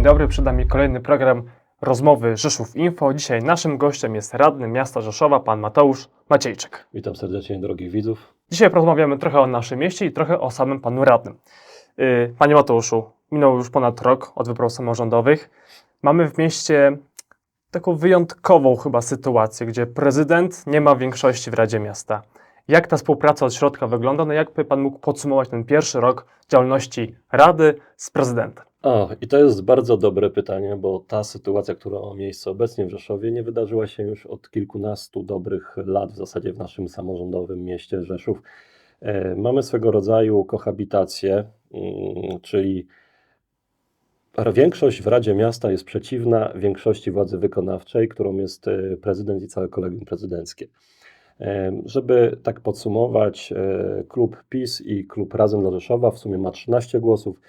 Dzień dobry, przed nami kolejny program rozmowy Rzeszów Info. Dzisiaj naszym gościem jest radny miasta Rzeszowa, pan Mateusz Maciejczyk. Witam serdecznie drogich widzów. Dzisiaj porozmawiamy trochę o naszym mieście i trochę o samym panu radnym. Yy, Panie Mateuszu, minął już ponad rok od wyborów samorządowych. Mamy w mieście taką wyjątkową chyba sytuację, gdzie prezydent nie ma większości w Radzie Miasta. Jak ta współpraca od środka wygląda? No jakby pan mógł podsumować ten pierwszy rok działalności Rady z prezydentem? O, i to jest bardzo dobre pytanie, bo ta sytuacja, która ma miejsce obecnie w Rzeszowie, nie wydarzyła się już od kilkunastu dobrych lat w zasadzie w naszym samorządowym mieście Rzeszów. E, mamy swego rodzaju kohabitację, mm, czyli większość w Radzie Miasta jest przeciwna większości władzy wykonawczej, którą jest e, prezydent i całe kolegium prezydenckie. E, Żeby tak podsumować, klub PiS i klub Razem dla Rzeszowa w sumie ma 13 głosów.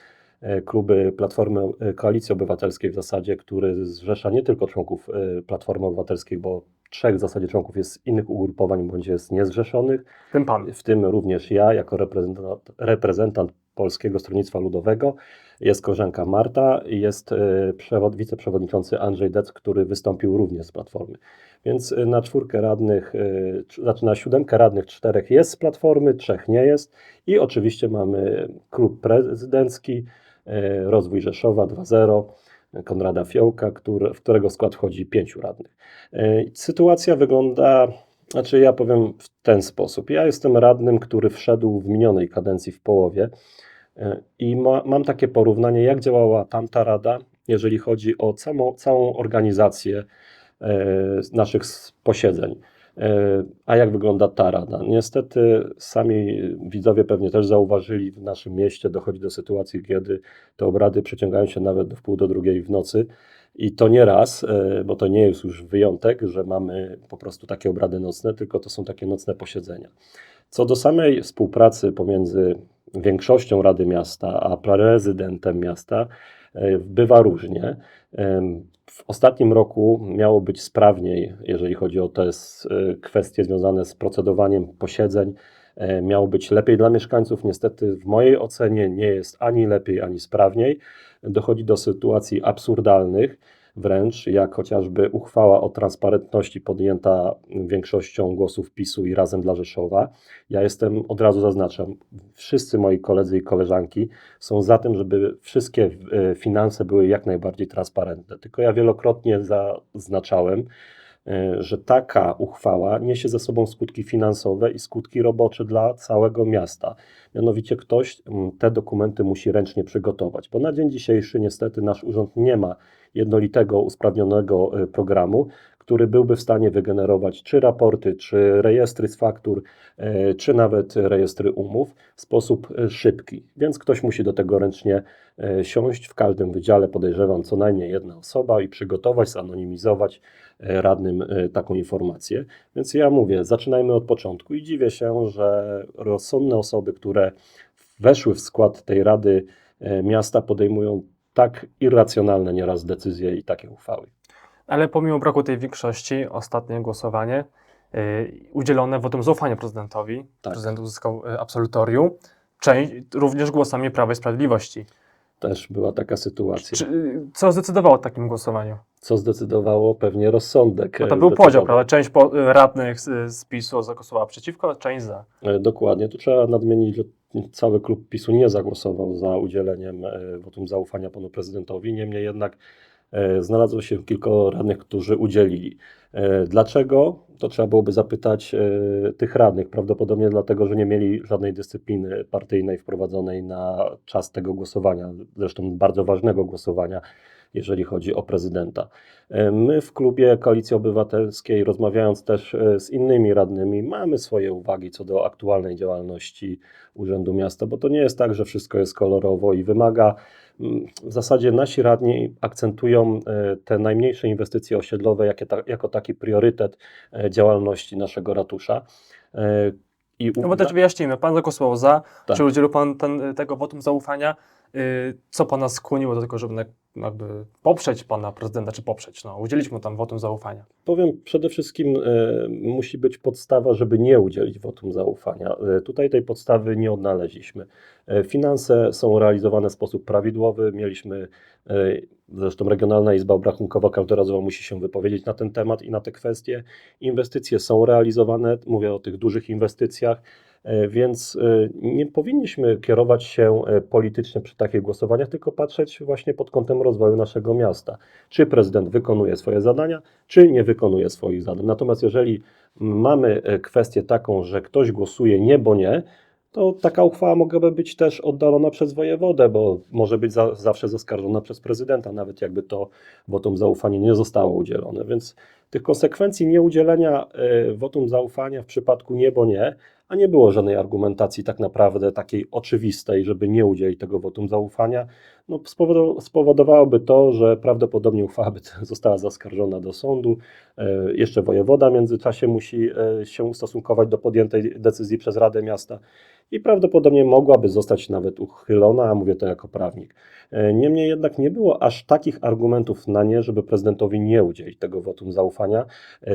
E, Kluby Platformy e, Koalicji Obywatelskiej w zasadzie, który zrzesza nie tylko członków e, Platformy Obywatelskiej, bo trzech w zasadzie członków jest z innych ugrupowań bądź jest niezrzeszonych, Tym pan. w tym również ja jako reprezentant, reprezentant Polskiego Stronnictwa Ludowego. Jest koleżanka Marta i jest przewod, wiceprzewodniczący Andrzej Dec, który wystąpił również z Platformy. Więc na czwórkę radnych, cz- znaczy na siódemkę radnych czterech jest z Platformy, trzech nie jest. I oczywiście mamy klub prezydencki, Rozwój Rzeszowa 2.0, Konrada Fiołka, który, w którego skład wchodzi pięciu radnych. E, Sytuacja wygląda, znaczy ja powiem w ten sposób. Ja jestem radnym, który wszedł w minionej kadencji w połowie e, i ma, mam takie porównanie, jak działała tamta rada, jeżeli chodzi o całą, organizację e, naszych posiedzeń. E, A jak wygląda ta rada? Niestety sami widzowie pewnie też zauważyli, w naszym mieście dochodzi do sytuacji, kiedy te obrady przeciągają się nawet do wpół do drugiej w nocy. I to nie raz, e, bo to nie jest już wyjątek, że mamy po prostu takie obrady nocne, tylko to są takie nocne posiedzenia. Co do samej współpracy pomiędzy większością Rady Miasta a prezydentem miasta, e, bywa różnie. W ostatnim roku miało być sprawniej, jeżeli chodzi o te e, kwestie związane z procedowaniem posiedzeń. E, Miało być lepiej dla mieszkańców. Niestety, w mojej ocenie, nie jest ani lepiej, ani sprawniej. Dochodzi do sytuacji absurdalnych, wręcz jak chociażby uchwała o transparentności podjęta większością głosów PiSu i razem dla Rzeszowa. Ja jestem, od razu zaznaczam, wszyscy moi koledzy i koleżanki są za tym, żeby wszystkie e, finanse były jak najbardziej transparentne. Tylko ja wielokrotnie zaznaczałem, że taka uchwała niesie ze sobą skutki finansowe i skutki robocze dla całego miasta. Mianowicie ktoś mm, te dokumenty musi ręcznie przygotować, bo na dzień dzisiejszy niestety nasz urząd nie ma jednolitego, usprawnionego e, programu, który byłby w stanie wygenerować czy raporty, czy rejestry z faktur, e, czy nawet rejestry umów w sposób szybki. Więc ktoś musi do tego ręcznie siąść. W każdym wydziale podejrzewam co najmniej jedna osoba i przygotować, zanonimizować radnym e, taką informację. Więc ja mówię, zaczynajmy od początku i dziwię się, że rozsądne osoby, które weszły w skład tej Rady e, Miasta, podejmują tak irracjonalne nieraz decyzje i takie uchwały. Ale pomimo braku tej większości, ostatnie głosowanie yy, udzielone wotum zaufania prezydentowi, Tak. prezydent uzyskał absolutorium, część również głosami Prawa i Sprawiedliwości. Też była taka sytuacja. Czy, co zdecydowało o takim głosowaniu? Co zdecydowało pewnie rozsądek. Bo to e, był podział, prawda? Część po, yy, radnych z, z PiSu zagłosowała przeciwko, a część za. E, Dokładnie. Tu trzeba nadmienić, że cały klub PiSu nie zagłosował za udzieleniem e, wotum zaufania panu prezydentowi. Niemniej jednak e, znalazło się kilka radnych, którzy udzielili. E, Dlaczego? To trzeba byłoby zapytać e, tych radnych. Prawdopodobnie dlatego, że nie mieli żadnej dyscypliny partyjnej wprowadzonej na czas tego głosowania, zresztą bardzo ważnego głosowania, jeżeli chodzi o prezydenta. E, My w klubie Koalicji Obywatelskiej, rozmawiając też z innymi radnymi, mamy swoje uwagi co do aktualnej działalności Urzędu Miasta, bo to nie jest tak, że wszystko jest kolorowo i wymaga. W zasadzie nasi radni akcentują e, te najmniejsze inwestycje osiedlowe jakie ta, jako taki priorytet e, działalności naszego ratusza. E, I No bo też wyjaśnijmy, pan zagłosował za, Tak. czy udzielił pan ten, tego wotum zaufania? Yy, co pana skłoniło do tego, żeby jakby poprzeć pana prezydenta, czy poprzeć, no, udzielić mu tam wotum zaufania. Powiem, przede wszystkim e, musi być podstawa, żeby nie udzielić wotum zaufania. E, tutaj tej podstawy nie odnaleźliśmy. E, finanse są realizowane w sposób prawidłowy. Mieliśmy, e, zresztą Regionalna Izba Obrachunkowa każdorazowo musi się wypowiedzieć na ten temat i na te kwestie. Inwestycje są realizowane, mówię o tych dużych inwestycjach. E, Więc e, nie powinniśmy kierować się e, politycznie przy takich głosowaniach, tylko patrzeć właśnie pod kątem rozwoju naszego miasta. Czy prezydent wykonuje swoje zadania, czy nie wykonuje swoich zadań. Natomiast jeżeli mamy kwestię taką, że ktoś głosuje nie, bo nie, to taka uchwała mogłaby być też oddalona przez wojewodę, bo może być za, zawsze zaskarżona przez prezydenta, nawet jakby to wotum zaufania nie zostało udzielone. Więc tych konsekwencji nieudzielenia e, wotum zaufania w przypadku nie, bo nie, a nie było żadnej argumentacji tak naprawdę takiej oczywistej, żeby nie udzielić tego wotum zaufania, no, spowodow- spowodowałoby to, że prawdopodobnie uchwała by została zaskarżona do sądu. E, Jeszcze wojewoda w międzyczasie musi e, się ustosunkować do podjętej decyzji przez Radę Miasta i prawdopodobnie mogłaby zostać nawet uchylona, a mówię to jako prawnik. E, Niemniej jednak nie było aż takich argumentów na nie, żeby prezydentowi nie udzielić tego wotum zaufania,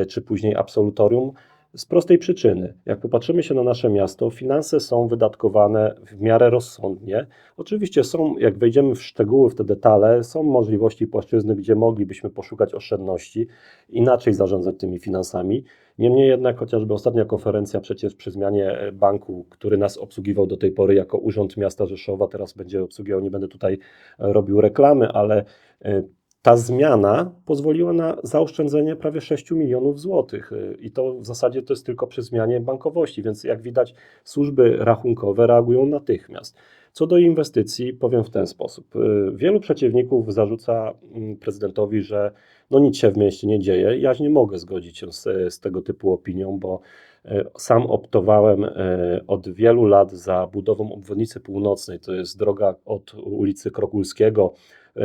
czy później absolutorium. Z prostej przyczyny, jak popatrzymy się na nasze miasto, finanse są wydatkowane w miarę rozsądnie. Oczywiście są, jak wejdziemy w szczegóły, w te detale, są możliwości płaszczyzny, gdzie moglibyśmy poszukać oszczędności, inaczej zarządzać tymi finansami. Niemniej jednak chociażby ostatnia konferencja przecież przy zmianie banku, który nas obsługiwał do tej pory jako Urząd Miasta Rzeszowa, teraz będzie obsługiwał, nie będę tutaj robił reklamy, ale e, ta zmiana pozwoliła na zaoszczędzenie prawie 6 milionów złotych y, i to w zasadzie to jest tylko przy zmianie bankowości, więc jak widać służby rachunkowe reagują natychmiast. Co do inwestycji, powiem w ten sposób. Y, Wielu przeciwników zarzuca mm, prezydentowi, że no nic się w mieście nie dzieje. Ja nie mogę zgodzić się z, z tego typu opinią, bo y, sam optowałem od wielu lat za budową obwodnicy północnej. To jest droga od ulicy Krokulskiego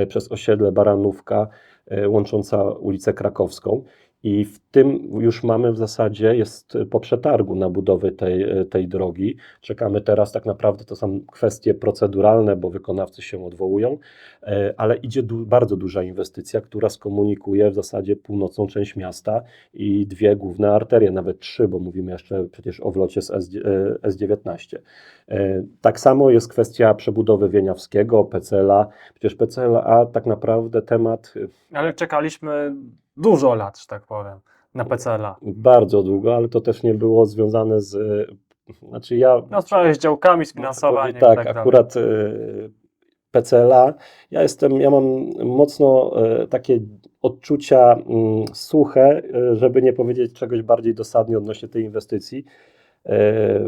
przez osiedle Baranówka, e, łącząca ulicę Krakowską. I w tym już mamy w zasadzie, jest po przetargu na budowę tej, e, tej drogi. Czekamy teraz, tak naprawdę to są kwestie proceduralne, bo wykonawcy się odwołują, e, ale idzie du bardzo duża inwestycja, która skomunikuje w zasadzie północną część miasta i dwie główne arterie, nawet trzy, bo mówimy jeszcze przecież o wlocie z S, e, S19. E, Tak samo jest kwestia przebudowy Wieniawskiego, PCLA. Przecież PCLA tak naprawdę temat e, Ale czekaliśmy dużo lat, że tak powiem, na PCLA. bardzo długo, ale to też nie było związane z. e, Znaczy ja. No, z działkami, z finansowaniem tak, i tak dalej. akurat e, PCLA. Ja jestem, ja mam mocno e, takie odczucia mm, suche, żeby nie powiedzieć czegoś bardziej dosadnie odnośnie tej inwestycji,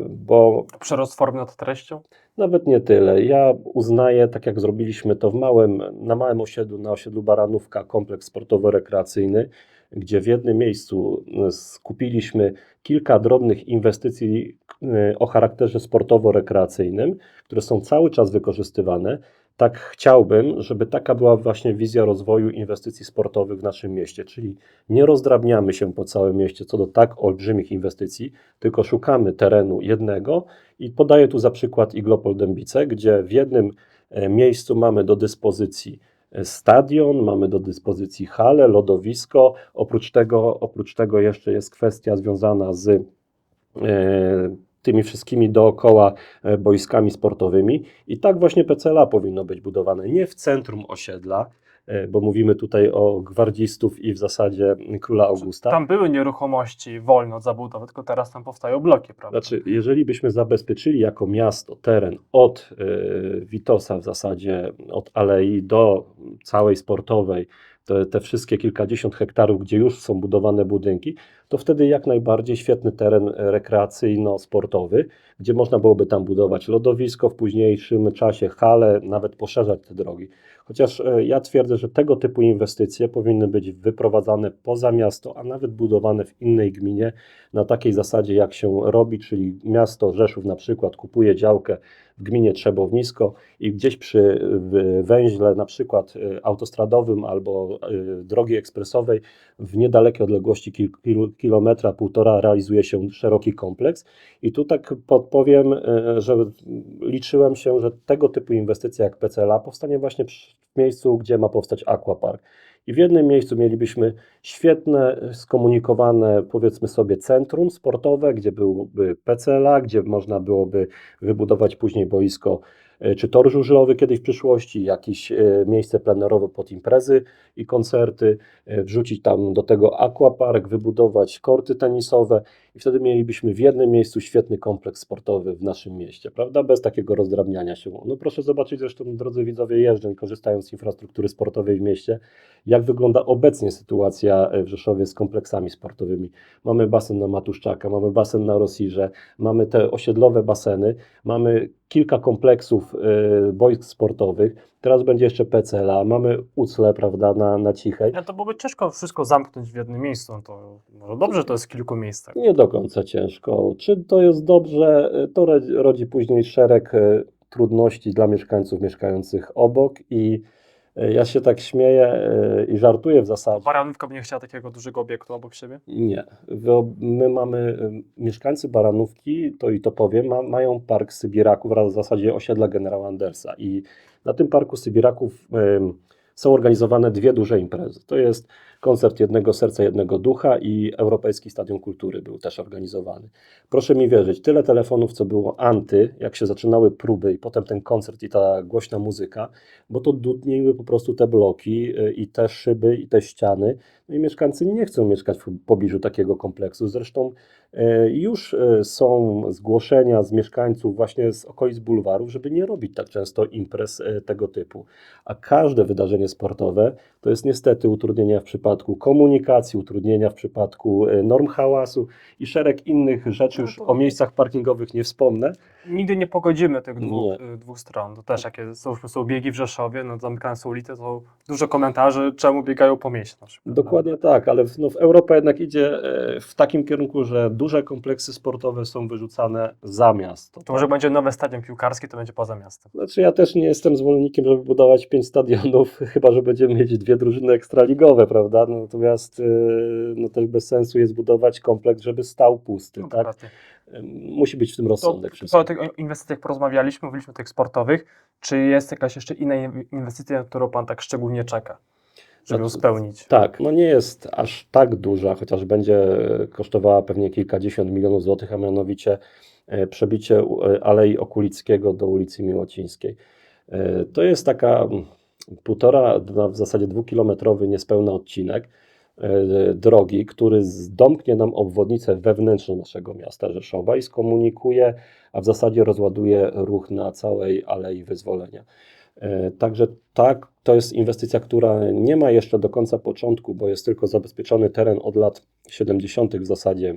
bo Przerost formy nad treścią? Nawet nie tyle. Ja uznaję, tak jak zrobiliśmy to w małym, na małym osiedlu, na osiedlu Baranówka, kompleks sportowo-rekreacyjny, gdzie w jednym miejscu e, skupiliśmy kilka drobnych inwestycji e, o charakterze sportowo-rekreacyjnym, które są cały czas wykorzystywane. Tak chciałbym, żeby taka była właśnie wizja rozwoju inwestycji sportowych w naszym mieście, czyli nie rozdrabniamy się po całym mieście co do tak olbrzymich inwestycji, tylko szukamy terenu jednego i podaję tu za przykład Iglopol Dębice, gdzie w jednym e, miejscu mamy do dyspozycji e, stadion, mamy do dyspozycji halę, lodowisko. Oprócz tego, oprócz tego jeszcze jest kwestia związana z e, tymi wszystkimi dookoła e, boiskami sportowymi. I tak właśnie PCLA powinno być budowane. Nie w centrum osiedla, e, bo mówimy tutaj o gwardzistów i w zasadzie króla Augusta. Tam były nieruchomości wolne od zabudowy, tylko teraz tam powstają bloki, prawda? Znaczy, jeżeli byśmy zabezpieczyli jako miasto teren od y, Witosa w zasadzie, od Alei do całej sportowej, te, te wszystkie kilkadziesiąt hektarów, gdzie już są budowane budynki, to wtedy jak najbardziej świetny teren rekreacyjno-sportowy, gdzie można byłoby tam budować lodowisko w późniejszym czasie, hale, nawet poszerzać te drogi. Chociaż e, ja twierdzę, że tego typu inwestycje powinny być wyprowadzane poza miasto, a nawet budowane w innej gminie na takiej zasadzie, jak się robi, czyli miasto Rzeszów na przykład kupuje działkę w gminie Trzebownisko i gdzieś przy węźle na przykład y, autostradowym albo y, drogi ekspresowej w niedalekiej odległości kilku, kilometra, półtora realizuje się szeroki kompleks. I tu tak podpowiem, e, że liczyłem się, że tego typu inwestycja jak PCLA powstanie właśnie w miejscu, gdzie ma powstać aquapark. I w jednym miejscu mielibyśmy świetne, skomunikowane, powiedzmy sobie, centrum sportowe, gdzie byłby PCLA, gdzie można byłoby wybudować później boisko czy tor żużlowy kiedyś w przyszłości, jakieś e, miejsce plenerowe pod imprezy i koncerty, e, wrzucić tam do tego aquapark, wybudować korty tenisowe i wtedy mielibyśmy w jednym miejscu świetny kompleks sportowy w naszym mieście, prawda? Bez takiego rozdrabniania się. No proszę zobaczyć zresztą, drodzy widzowie, jeżdżę, korzystając z infrastruktury sportowej w mieście, jak wygląda obecnie sytuacja e, w Rzeszowie z kompleksami sportowymi. Mamy basen na Matuszczaka, mamy basen na Rosirze, mamy te osiedlowe baseny, mamy kilka kompleksów e, boisk sportowych, teraz będzie jeszcze PCLA, mamy UCLE, prawda, na, na Cichej. Ja to byłoby ciężko wszystko zamknąć w jednym miejscu. No to może dobrze, to jest w kilku miejscach. Nie do końca ciężko. Czy to jest dobrze? To ro- rodzi później szereg e, trudności dla mieszkańców mieszkających obok i ja się tak śmieję e, i żartuję w zasadzie. Baranówka by nie chciała takiego dużego obiektu obok siebie? Nie. My mamy, y, mieszkańcy Baranówki, to i to powiem, ma, mają park Sybiraków, wraz w zasadzie osiedla generała Andersa. I na tym parku Sybiraków ym, są organizowane dwie duże imprezy. To jest koncert Jednego Serca, Jednego Ducha i Europejski Stadion Kultury był też organizowany. Proszę mi wierzyć, tyle telefonów, co było anty, jak się zaczynały próby i potem ten koncert i ta głośna muzyka, bo to dudniły po prostu te bloki y, i te szyby i te ściany. No i mieszkańcy nie chcą mieszkać w pobliżu takiego kompleksu. Zresztą e, już e, są zgłoszenia z mieszkańców właśnie z okolic bulwarów, żeby nie robić tak często imprez tego typu. A każde wydarzenie sportowe to jest niestety utrudnienia w przypadku komunikacji, utrudnienia w przypadku e, norm hałasu i szereg innych rzeczy. No Już o miejscach parkingowych nie wspomnę. Nigdy nie pogodzimy tych dwóch, y, dwóch stron. To też jakie są, są biegi w Rzeszowie, no zamykają są ulice, to dużo komentarzy, czemu biegają po mieście na przykład. Dokładnie tak, ale w, no, Europa jednak idzie e, w takim kierunku, że duże kompleksy sportowe są wyrzucane za miasto. To może będzie nowe stadion piłkarskie, to będzie poza miastem. Znaczy ja też nie jestem zwolennikiem, żeby budować pięć stadionów, chyba że będziemy mieć dwie drużyny ekstraligowe, prawda? No, Natomiast e, no, też bez sensu jest budować kompleks, żeby stał pusty, No, tak? Musi być w tym rozsądek to wszystko. o tych inwestycjach porozmawialiśmy, mówiliśmy o tych sportowych. Czy jest jakaś jeszcze inna in- inwestycja, na którą Pan tak szczególnie czeka, żeby ją Znaczy- spełnić? Tak, no nie jest aż tak duża, chociaż będzie kosztowała pewnie kilkadziesiąt milionów złotych, a mianowicie e, przebicie e, Alei Okulickiego do ulicy Miłocińskiej. E, To jest taka półtora, no w zasadzie dwukilometrowy niespełna odcinek e, drogi, który zdomknie nam obwodnicę wewnętrzną naszego miasta Rzeszowa i skomunikuje, a w zasadzie rozładuje ruch na całej Alei Wyzwolenia. E, Także tak, to jest inwestycja, która nie ma jeszcze do końca początku, bo jest tylko zabezpieczony teren od lat 70. w zasadzie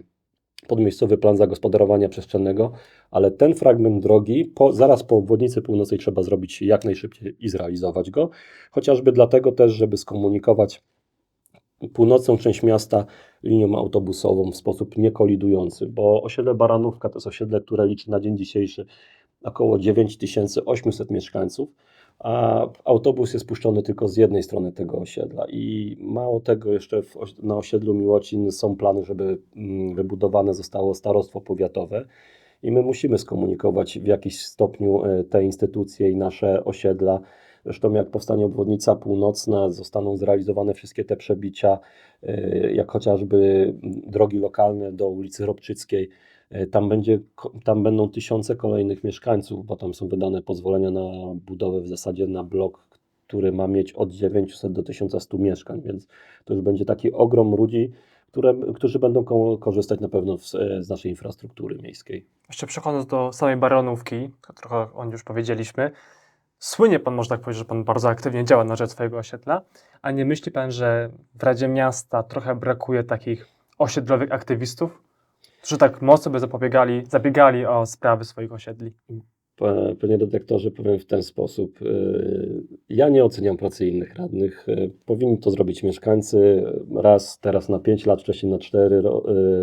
pod miejscowy plan zagospodarowania przestrzennego, ale ten fragment drogi po, zaraz po obwodnicy północnej trzeba zrobić jak najszybciej i zrealizować go, chociażby dlatego też, żeby skomunikować północną część miasta linią autobusową w sposób niekolidujący, bo osiedle Baranówka to jest osiedle, które liczy na dzień dzisiejszy około 9800 mieszkańców, a autobus jest puszczony tylko z jednej strony tego osiedla. I mało tego, jeszcze w, na osiedlu Miłocin są plany, żeby mm, wybudowane zostało starostwo powiatowe. I my musimy skomunikować w jakiś stopniu e, te instytucje i nasze osiedla. Zresztą jak powstanie obwodnica północna, zostaną zrealizowane wszystkie te przebicia, e, jak chociażby drogi lokalne do ulicy Robczyckiej, E, Tam, będzie, tam będą tysiące kolejnych mieszkańców, bo tam są wydane pozwolenia na budowę w zasadzie na blok, który ma mieć od 900 do 1100 mieszkań, więc to już będzie taki ogrom ludzi, które, którzy będą ko- korzystać na pewno z, z naszej infrastruktury miejskiej. Jeszcze przechodząc do samej Baronówki, trochę o już powiedzieliśmy, słynie Pan, można tak powiedzieć, że Pan bardzo aktywnie działa na rzecz swojego osiedla, a nie myśli Pan, że w Radzie Miasta trochę brakuje takich osiedlowych aktywistów, którzy tak mocno by zapobiegali, zabiegali o sprawy swoich osiedli? Pa- Panie redaktorze, powiem w ten sposób. Yy, Ja nie oceniam pracy innych radnych. Yy, Powinni to zrobić mieszkańcy raz teraz na 5 lat, wcześniej na 4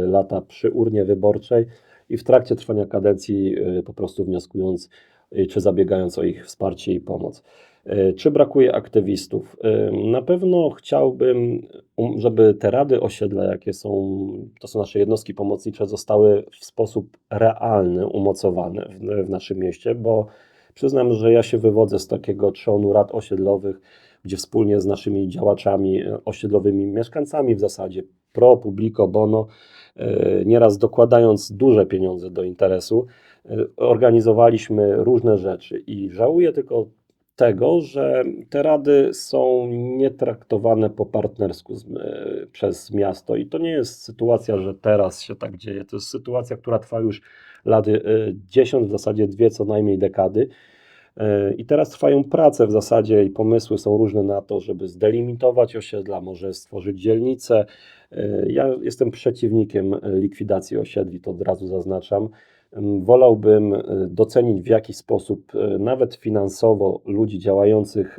lata przy urnie wyborczej i w trakcie trwania kadencji po prostu wnioskując czy zabiegając o ich wsparcie i pomoc. E, Czy brakuje aktywistów? E, Na pewno chciałbym, um, żeby te rady osiedla, jakie są, to są nasze jednostki pomocnicze, zostały w sposób realny umocowane w, w naszym mieście, bo przyznam, że ja się wywodzę z takiego trzonu rad osiedlowych, gdzie wspólnie z naszymi działaczami osiedlowymi, mieszkańcami w zasadzie pro, publico, bono, nieraz dokładając duże pieniądze do interesu, e, organizowaliśmy różne rzeczy i żałuję tylko tego, że te rady są nietraktowane po partnersku z, e, przez miasto i to nie jest sytuacja, że teraz się tak dzieje, to jest sytuacja, która trwa już lat e, 10, w zasadzie dwie co najmniej dekady. E, I teraz trwają prace w zasadzie i pomysły są różne na to, żeby zdelimitować osiedla, może stworzyć dzielnice. Ja jestem przeciwnikiem e, likwidacji osiedli, to od razu zaznaczam. Em, Wolałbym e, docenić w jakiś sposób, e, nawet finansowo, ludzi działających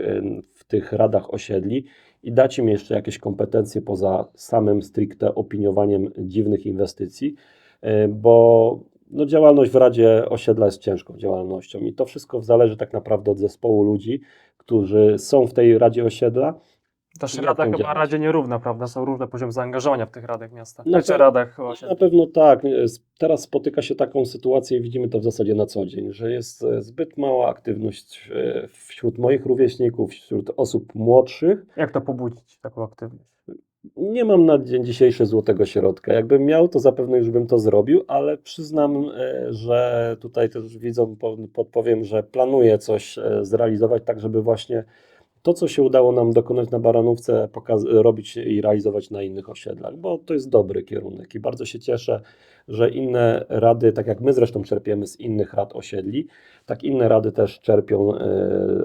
w tych radach osiedli i dać im jeszcze jakieś kompetencje poza samym stricte opiniowaniem dziwnych inwestycji, bo no, działalność w Radzie Osiedla jest ciężką działalnością i to wszystko zależy tak naprawdę od zespołu ludzi, którzy są w tej Radzie Osiedla. Też Jak rada tą chyba działać? Radzie nierówna, prawda? Są różne poziomy zaangażowania w tych radach miasta. Na Czy pe- radach Na pewno tak. Teraz spotyka się taką sytuację i widzimy to w zasadzie na co dzień, że jest e, zbyt mała aktywność e, wśród moich rówieśników, wśród osób młodszych. Jak to pobudzić, taką aktywność? Nie mam na dzień dzisiejszy złotego środka. Jakbym miał, to zapewne już bym to zrobił, ale przyznam, e, że tutaj też widzom po- podpowiem, że planuję coś zrealizować tak, żeby właśnie to, co się udało nam dokonać na Baranówce, robić i realizować na innych osiedlach, bo to jest dobry kierunek i bardzo się cieszę, że inne rady, tak jak my zresztą czerpiemy z innych rad osiedli, tak inne rady też czerpią e,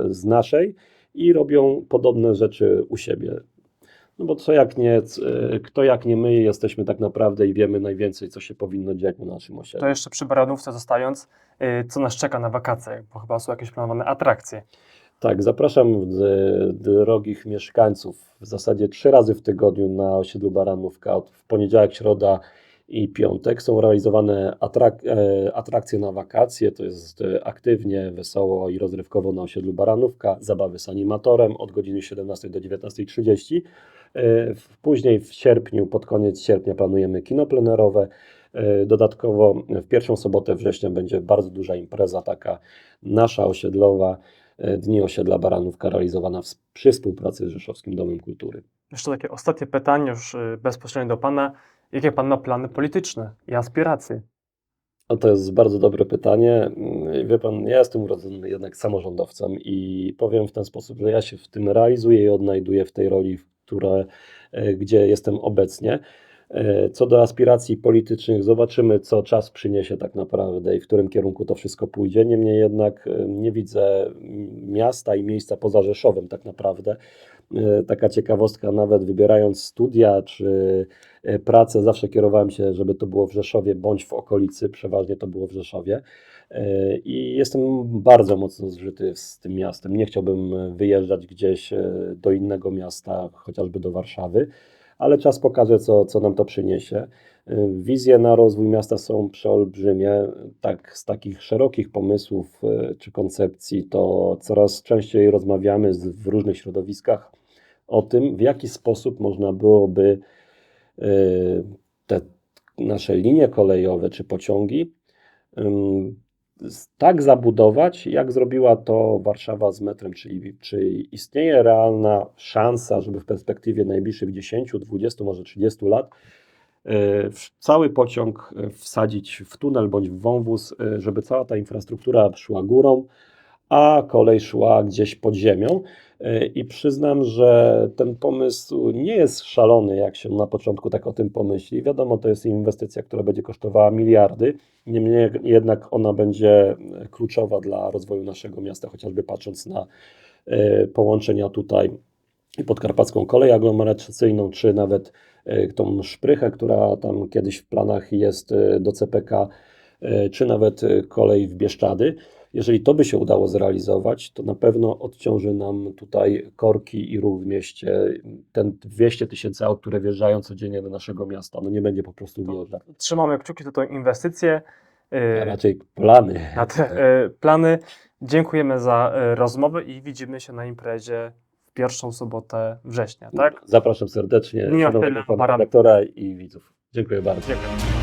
z naszej i robią podobne rzeczy u siebie. No bo co jak nie, e, kto jak nie my jesteśmy tak naprawdę i wiemy najwięcej, co się powinno dziać w naszym osiedlu. To jeszcze przy Baranówce zostając, y, co nas czeka na wakacje, bo chyba są jakieś planowane atrakcje. Tak, zapraszam d- drogich mieszkańców w zasadzie trzy razy w tygodniu na osiedlu Baranówka. W poniedziałek, środa i piątek są realizowane atrak e, atrakcje na wakacje. To jest e, aktywnie, wesoło i rozrywkowo na osiedlu Baranówka. Zabawy z animatorem od godziny 17 do 19.30. E, Później w sierpniu, pod koniec sierpnia planujemy kino plenerowe. E, Dodatkowo w pierwszą sobotę września będzie bardzo duża impreza, taka nasza osiedlowa. Dni Osiedla Baranówka realizowana w, przy współpracy z Rzeszowskim Domem Kultury. Jeszcze takie ostatnie pytanie, już y, bezpośrednio do Pana. Jakie Pan ma plany polityczne i aspiracje? No to jest bardzo dobre pytanie. Mm, Wie pan, ja jestem urodzony jednak samorządowcem i powiem w ten sposób, że ja się w tym realizuję i odnajduję w tej roli, które, e, gdzie jestem obecnie. E, Co do aspiracji politycznych, zobaczymy, co czas przyniesie tak naprawdę i w którym kierunku to wszystko pójdzie. Niemniej jednak e, nie widzę miasta i miejsca poza Rzeszowem tak naprawdę. E, Taka ciekawostka, nawet wybierając studia czy pracę, zawsze kierowałem się, żeby to było w Rzeszowie bądź w okolicy, przeważnie to było w Rzeszowie. I jestem bardzo mocno zżyty z tym miastem. Nie chciałbym wyjeżdżać gdzieś do innego miasta, chociażby do Warszawy, ale czas pokaże, co, co nam to przyniesie. E, Wizje na rozwój miasta są przeolbrzymie. Tak, z takich szerokich pomysłów e, czy koncepcji, to coraz częściej rozmawiamy z, w różnych środowiskach o tym, w jaki sposób można byłoby e, te nasze linie kolejowe czy pociągi tak zabudować, jak zrobiła to Warszawa z metrem, czyli czy istnieje realna szansa, żeby w perspektywie najbliższych 10, 20, może 30 lat e, cały pociąg e, wsadzić w tunel bądź w wąwóz, e, żeby cała ta infrastruktura szła górą, a kolej szła gdzieś pod ziemią. E, I przyznam, że ten pomysł nie jest szalony, jak się na początku tak o tym pomyśli. Wiadomo, to jest inwestycja, która będzie kosztowała miliardy, niemniej jednak ona będzie kluczowa dla rozwoju naszego miasta, chociażby patrząc na e, połączenia tutaj podkarpacką kolej aglomeracyjną, czy nawet e, tą szprychę, która tam kiedyś w planach jest do CPK, czy nawet kolej w Bieszczady. Jeżeli to by się udało zrealizować, to na pewno odciąży nam tutaj korki i ruch w mieście. Ten 200 tysięcy aut, które wjeżdżają codziennie do naszego miasta, no nie będzie po prostu wjeżdżać. Trzymamy kciuki za tą inwestycję, A y, raczej plany. na te y, plany. Dziękujemy za y, rozmowę i widzimy się na imprezie w pierwszą sobotę września, tak? Zapraszam serdecznie szanownego pana redaktora i widzów. Dziękuję bardzo. Dziękuję.